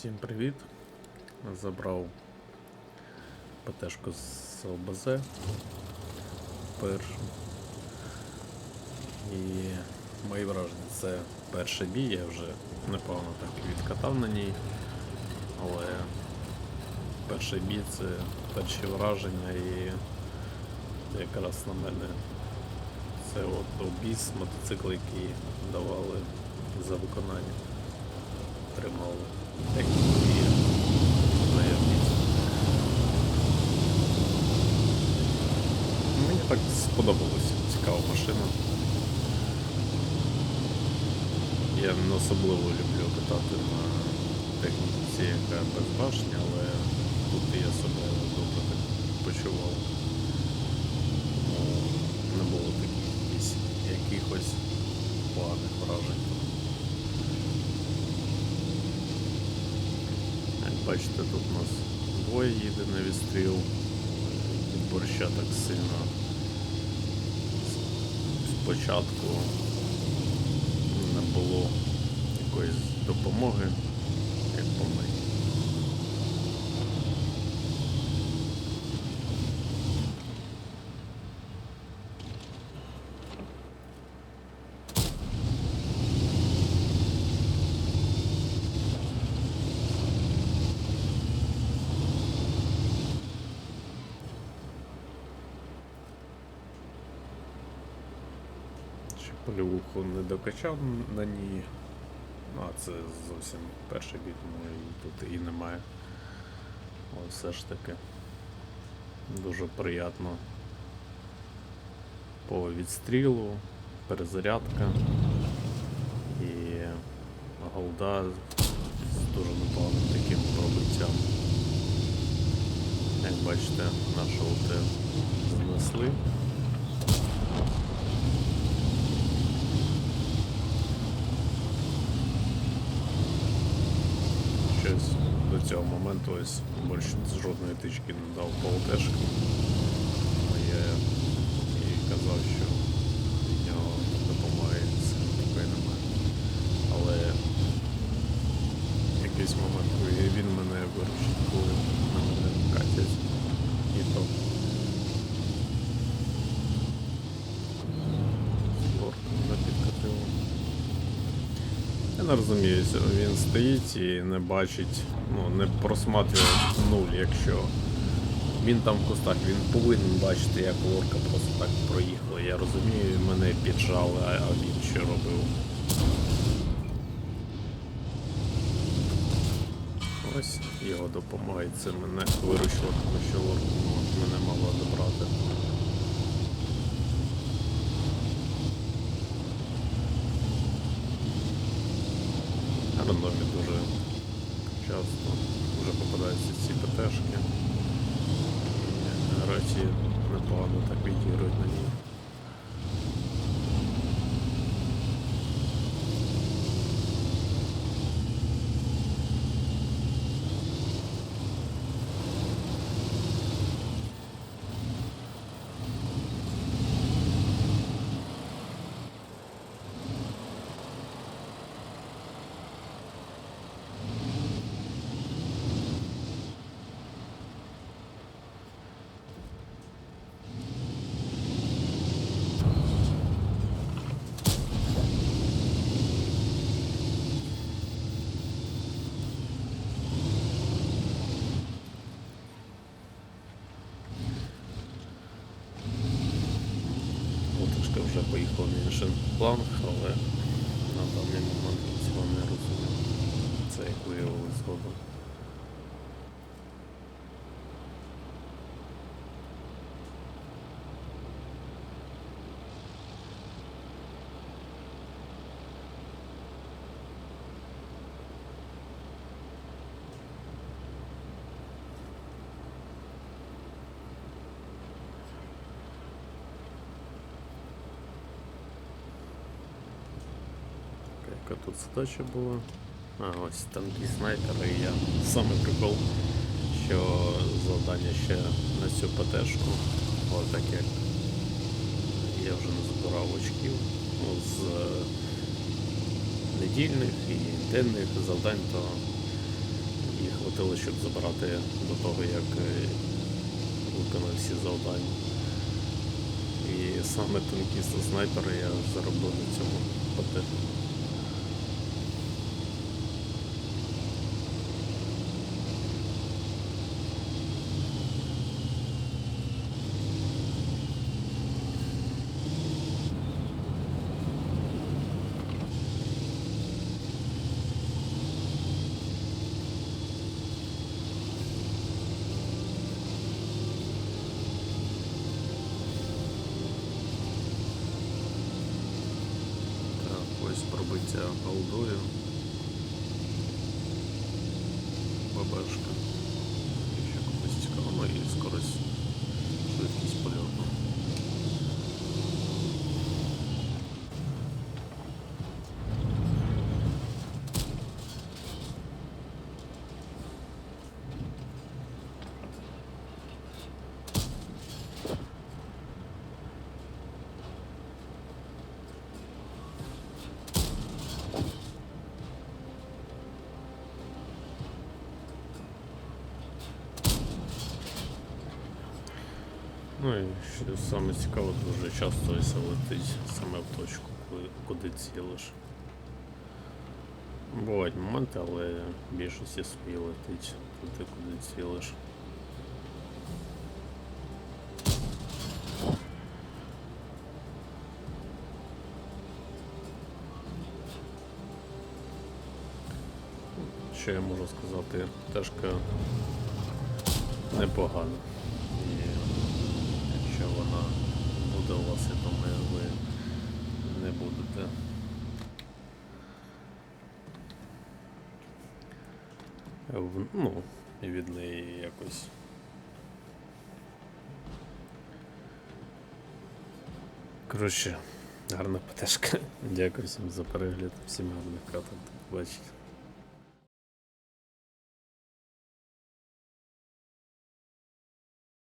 Всім привіт! Забрав ПТшку з ЛБЗ першу. І мої враження це перший бій, я вже непогано так відкатав на ній, але перший бій це перші враження і якраз на мене це от обіс мотоцикл, який давали за виконання. Тримав техніку і наявність. Мені так сподобалося, цікава машина. Я не особливо люблю катати на техніці, яка без башні, але тут я себе добре почував. Тому не було таких якісь якихось поганих вражень. Як бачите, тут у нас двоє їде на відстріл. Від борща так сильно. Спочатку не було якоїсь допомоги, як по мені. Ще полівуху не докачав на ній. Ну, а це зовсім перший бій, тому тут і немає. Але все ж таки дуже приємно по відстрілу, перезарядка і голда з дуже непоганим таким пробиттям. Як бачите, нашу ЛТ знесли. До цього моменту ось більше жодної тички не дав по ЛТшкам. А я і казав, що від нього допомоги такої немає. Але якийсь момент він мене виручить, коли на мене катять. І то. Зборку не підкатило. Я не розумію, він стоїть і не бачить, ну, не просматрює нуль, якщо він там в кустах, він повинен бачити, як лорка просто так проїхала. Я розумію, мене піджали, а він що робив. Ось його допомога, і це мене виручило, тому що лорка ну, мене могла добрати. Рандомі дуже часто вже попадаються ці ПТшки. І гравці непогано так відіграють на ній. Лодочка вже поїхав на інший план, але на даний момент цього не розумію. Це як виявилось згодом. Яка тут задача була? А, ось там ті снайпери і я. Саме прикол, що завдання ще на цю ПТшку. От так як я вже не збирав очків ну, з е, недільних і денних завдань, то і хватило, щоб забрати до того, як е, виконав всі завдання. І саме танкіста снайпера я заробив на цьому ПТ. Так, ось Бабашка. Ще ББшка. Якщо цікаво, ну і скорость, Ну і саме цікаве, дуже часто ось летить саме в точку, коли, куди цілиш. Бувають моменти, але більшості свої летить туди, куди цілиш. Що я можу сказати? Тежка непогана. Вона буде у вас, я думаю, ви не будете. Ну, і від неї якось. Коротше, гарна пташка. Дякую всім за перегляд, всім гарних каток. Бачите.